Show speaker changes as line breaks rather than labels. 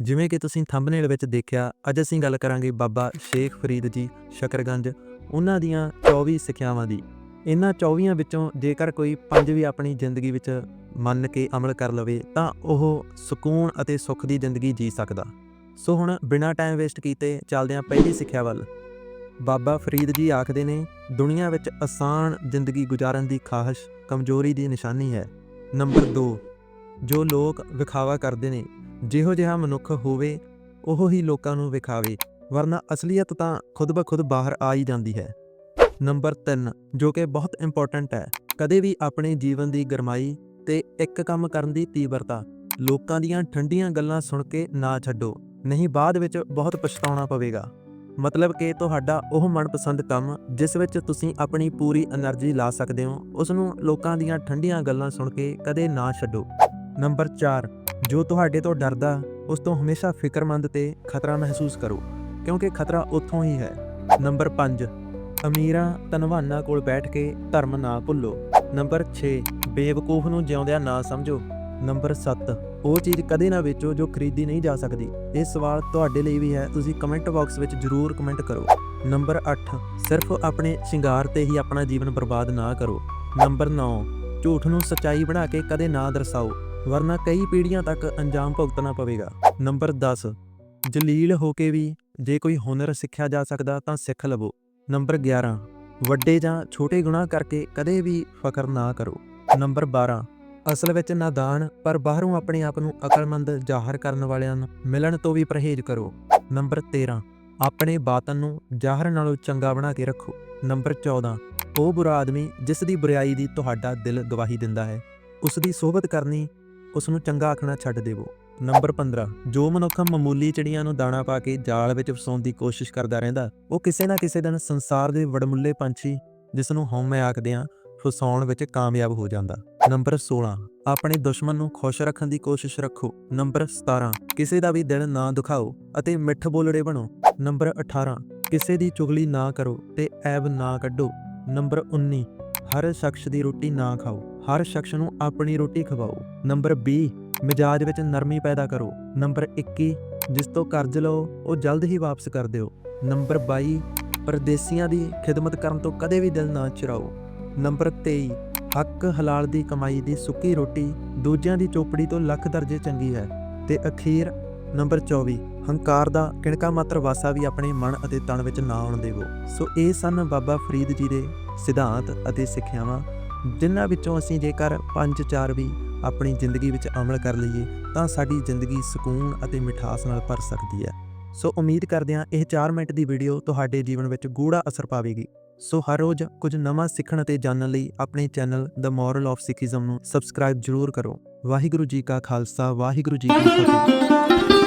ਜਿਵੇਂ ਕਿ ਤੁਸੀਂ ਥੰਬਨੇਲ ਵਿੱਚ ਦੇਖਿਆ, ਅੱਜ ਅਸੀਂ ਗੱਲ ਕਰਾਂਗੇ ਬਾਬਾ ਸ਼ੇਖ ਫਰੀਦ ਜੀ ਸ਼ਕਰਗੰਜ, ਉਹਨਾਂ ਦੀਆਂ 24 ਸਿੱਖਿਆਵਾਂ ਦੀ। ਇਹਨਾਂ 24 ਵਿੱਚੋਂ ਜੇਕਰ ਕੋਈ ਪੰਜ ਵੀ ਆਪਣੀ ਜ਼ਿੰਦਗੀ ਵਿੱਚ ਮੰਨ ਕੇ ਅਮਲ ਕਰ ਲਵੇ, ਤਾਂ ਉਹ ਸਕੂਨ ਅਤੇ ਸੁੱਖ ਦੀ ਜ਼ਿੰਦਗੀ ਜੀ ਸਕਦਾ। ਸੋ ਹੁਣ ਬਿਨਾਂ ਟਾਈਮ ਵੇਸਟ ਕੀਤੇ ਚੱਲਦੇ ਹਾਂ ਪਹਿਲੀ ਸਿੱਖਿਆ ਵੱਲ। ਬਾਬਾ ਫਰੀਦ ਜੀ ਆਖਦੇ ਨੇ, ਦੁਨੀਆ ਵਿੱਚ ਆਸਾਨ ਜ਼ਿੰਦਗੀ ਗੁਜ਼ਾਰਨ ਦੀ ਖਾਹਿਸ਼, ਕਮਜ਼ੋਰੀ ਦੀ ਨਿਸ਼ਾਨੀ ਹੈ। ਨੰਬਰ 2 ਜੋ ਲੋਕ ਵਿਖਾਵਾ ਕਰਦੇ ਨੇ ਜਿਹੋ ਜਿਹਾ ਮਨੁੱਖ ਹੋਵੇ, ਉਹ ਹੀ ਲੋਕਾਂ ਨੂੰ ਵਿਖਾਵੇ, ਵਰਨਾ ਅਸਲੀਅਤ ਤਾਂ ਖੁਦ ਬਖੁਦ ਬਾਹਰ ਆ ਹੀ ਜਾਂਦੀ ਹੈ। ਨੰਬਰ 3 ਜੋ ਕਿ ਬਹੁਤ ਇੰਪੋਰਟੈਂਟ ਹੈ, ਕਦੇ ਵੀ ਆਪਣੇ ਜੀਵਨ ਦੀ ਗਰਮਾਈ ਤੇ ਇੱਕ ਕੰਮ ਕਰਨ ਦੀ ਤੀਬਰਤਾ, ਲੋਕਾਂ ਦੀਆਂ ਠੰਡੀਆਂ ਗੱਲਾਂ ਸੁਣ ਕੇ ਨਾ ਛੱਡੋ, ਨਹੀਂ ਬਾਅਦ ਵਿੱਚ ਬਹੁਤ ਪਛਤਾਉਣਾ ਪਵੇਗਾ। ਮਤਲਬ ਕਿ ਤੁਹਾਡਾ ਉਹ ਮਨਪਸੰਦ ਕੰਮ, ਜਿਸ ਵਿੱਚ ਤੁਸੀਂ ਆਪਣੀ ਪੂਰੀ એનર્ਜੀ ਲਾ ਸਕਦੇ ਹੋ ਉਸ ਨੂੰ ਲੋਕਾਂ ਦੀਆਂ ਠੰਡੀਆਂ ਗੱਲਾਂ ਸੁਣ ਕੇ ਕਦੇ ਨਾ ਛੱਡੋ। ਨੰਬਰ 4 ਜੋ ਤੁਹਾਡੇ ਤੋਂ ਡਰਦਾ, ਉਸ ਤੋਂ ਹਮੇਸ਼ਾ ਫਿਕਰਮੰਦ ਤੇ ਖਤਰਾ ਮਹਿਸੂਸ ਕਰੋ, ਕਿਉਂਕਿ ਖਤਰਾ ਉੱਥੋਂ ਹੀ ਹੈ। ਨੰਬਰ 5 ਅਮੀਰਾਂ ਧਨਵਾਨਾਂ ਕੋਲ ਬੈਠ ਕੇ ਧਰਮ ਨਾ ਭੁੱਲੋ। ਨੰਬਰ 6 ਬੇਵਕੂਫ ਨੂੰ ਜਿਉਂਦਿਆਂ ਨਾ ਸਮਝੋ। ਨੰਬਰ 7 ਉਹ ਚੀਜ਼ ਕਦੇ ਨਾ ਵੇਚੋ ਜੋ ਖਰੀਦੀ ਨਹੀਂ ਜਾ ਸਕਦੀ। ਇਹ ਸਵਾਲ ਤੁਹਾਡੇ ਲਈ ਵੀ ਹੈ, ਤੁਸੀਂ ਕਮੈਂਟ ਬਾਕਸ ਵਿੱਚ ਜਰੂਰ ਕਮੈਂਟ ਕਰੋ। ਨੰਬਰ 8 ਸਿਰਫ ਆਪਣੇ ਸ਼ਿੰਗਾਰ ਤੇ ਹੀ ਆਪਣਾ ਜੀਵਨ ਬਰਬਾਦ ਨਾ ਕਰੋ। ਨੰਬਰ 9 ਝੂਠ ਨੂੰ ਸੱਚਾਈ ਬਣਾ ਕੇ ਕਦੇ ਨਾ ਦਰਸਾਓ। ਵਰਨਾ ਕਈ ਪੀੜ੍ਹੀਆਂ ਤੱਕ ਅੰਜਾਮ ਭੁਗਤਣਾ ਪਵੇਗਾ। ਨੰਬਰ 10 ਜਲੀਲ ਹੋ ਕੇ ਵੀ ਜੇ ਕੋਈ ਹੁਨਰ ਸਿੱਖਿਆ ਜਾ ਸਕਦਾ ਤਾਂ ਸਿੱਖ ਲਵੋ। ਨੰਬਰ 11 ਵੱਡੇ ਜਾਂ ਛੋਟੇ ਗੁਨਾਹ ਕਰਕੇ ਕਦੇ ਵੀ ਫਖਰ ਨਾ ਕਰੋ। ਨੰਬਰ 12 ਅਸਲ ਵਿੱਚ ਨਾਦਾਨ ਪਰ ਬਾਹਰੋਂ ਆਪਣੇ ਆਪ ਨੂੰ ਅਕਲਮੰਦ ਜ਼ਾਹਰ ਕਰਨ ਵਾਲਿਆਂ ਨੂੰ ਮਿਲਣ ਤੋਂ ਵੀ ਪਰਹੇਜ਼ ਕਰੋ। ਨੰਬਰ 13 ਆਪਣੇ ਬਾਤਨ ਨੂੰ ਜ਼ਾਹਰ ਨਾਲੋਂ ਚੰਗਾ ਬਣਾ ਕੇ ਰੱਖੋ। ਨੰਬਰ 14 ਉਹ ਬੁਰਾ ਆਦਮੀ ਜਿਸ ਦੀ ਬੁਰਾਈ ਦੀ ਤੁਹਾਡਾ ਦਿਲ ਗਵਾਹੀ ਦਿੰਦਾ ਹੈ। ਉਸ ਦੀ ਸੋਭਤ ਕਰਨੀ ਉਸ ਨੂੰ ਚੰਗਾ ਆਖਣਾ ਛੱਡ ਦੇਵੋ। ਨੰਬਰ 15 ਜੋ ਮਨੁੱਖ ਮਾਮੂਲੀ ਚਿੜੀਆਂ ਨੂੰ ਦਾਣਾ ਪਾ ਕੇ ਜਾਲ ਵਿੱਚ ਫਸਾਉਣ ਦੀ ਕੋਸ਼ਿਸ਼ ਕਰਦਾ ਰਹਿੰਦਾ, ਉਹ ਕਿਸੇ ਨਾ ਕਿਸੇ ਦਿਨ ਸੰਸਾਰ ਦੇ ਵਡਮੁੱਲੇ ਪੰਛੀ ਜਿਸ ਨੂੰ ਹਉਮੈ ਆਖਦੇ ਆ ਫਸਾਉਣ ਵਿੱਚ ਕਾਮਯਾਬ ਹੋ ਜਾਂਦਾ। ਨੰਬਰ 16 ਆਪਣੇ ਦੁਸ਼ਮਣ ਨੂੰ ਖੁਸ਼ ਰੱਖਣ ਦੀ ਕੋਸ਼ਿਸ਼ ਰੱਖੋ। ਨੰਬਰ 17 ਕਿਸੇ ਦਾ ਵੀ ਦਿਲ ਨਾ ਦੁਖਾਓ ਅਤੇ ਮਿੱਠ ਬੋਲੜੇ ਬਣੋ। ਨੰਬਰ 18 ਕਿਸੇ ਦੀ ਚੁਗਲੀ ਨਾ ਕਰੋ ਤੇ ਐਬ ਨਾ ਕੱਢੋ। ਨੰਬਰ 19 ਹਰ ਸ਼ਖਸ ਦੀ ਰੋਟੀ ਨਾ ਖਾਓ। ਹਰ ਸ਼ਖਸ ਨੂੰ ਆਪਣੀ ਰੋਟੀ ਖਵਾਓ। ਨੰਬਰ 20 ਮਿਜਾਜ ਵਿੱਚ ਨਰਮੀ ਪੈਦਾ ਕਰੋ। ਨੰਬਰ 21 ਜਿਸ ਤੋਂ ਕਰਜ਼ ਲਓ, ਉਹ ਜਲਦ ਹੀ ਵਾਪਸ ਕਰ ਦਿਓ। ਨੰਬਰ 22 ਪਰਦੇਸੀਆਂ ਦੀ ਖਿਦਮਤ ਕਰਨ ਤੋਂ ਕਦੇ ਵੀ ਦਿਲ ਨਾ ਚੁਰਾਓ। ਨੰਬਰ 23 ਹੱਕ ਹਲਾਲ ਦੀ ਕਮਾਈ ਦੀ ਸੁੱਕੀ ਰੋਟੀ ਦੂਜਿਆਂ ਦੀ ਚੋਪੜੀ ਤੋਂ ਲੱਖ ਦਰਜੇ ਚੰਗੀ ਹੈ। ਤੇ ਅਖੀਰ, ਨੰਬਰ 24 ਹੰਕਾਰ ਦਾ ਕਿਣਕਾ ਮਾਤਰ ਵਾਸਾ ਵੀ ਆਪਣੇ ਮਨ ਅਤੇ ਤਨ ਵਿੱਚ ਨਾ ਆਉਣ ਦੇਵੋ। ਸੋ ਇਹ ਸਨ ਬਾਬਾ ਫਰੀਦ ਜੀ ਦੇ ਸਿਧਾਂਤ ਅਤੇ ਸਿੱਖਿਆਵਾਂ। ਜਿਨ੍ਹਾਂ ਵਿੱਚੋਂ ਅਸੀਂ ਜੇਕਰ ਪੰਜ ਚਾਰ ਵੀ ਆਪਣੀ ਜ਼ਿੰਦਗੀ ਵਿੱਚ ਅਮਲ ਕਰ ਲਈਏ, ਤਾਂ ਸਾਡੀ ਜ਼ਿੰਦਗੀ ਸਕੂਨ ਅਤੇ ਮਿਠਾਸ ਨਾਲ ਭਰ ਸਕਦੀ ਹੈ। ਸੋ ਉਮੀਦ ਕਰਦੇ ਹਾਂ ਇਹ 4 ਮਿੰਟ ਦੀ ਵੀਡੀਓ ਤੁਹਾਡੇ ਜੀਵਨ ਵਿੱਚ ਗੂੜਾ ਅਸਰ ਪਾਵੇਗੀ। ਸੋ ਹਰ ਰੋਜ਼ ਕੁਝ ਨਵਾਂ ਸਿੱਖਣ ਅਤੇ ਜਾਣਨ ਲਈ ਆਪਣੇ channel the moral of Sikhism ਨੂੰ ਸਬਸਕ੍ਰਾਈਬ ਜ਼ਰੂਰ ਕਰੋ। ਵਾਹਿਗੁਰੂ ਜੀ ਕਾ ਖਾਲਸਾ, ਵਾਹਿਗੁਰੂ ਜੀ ਕੀ ਫਤਿਹ।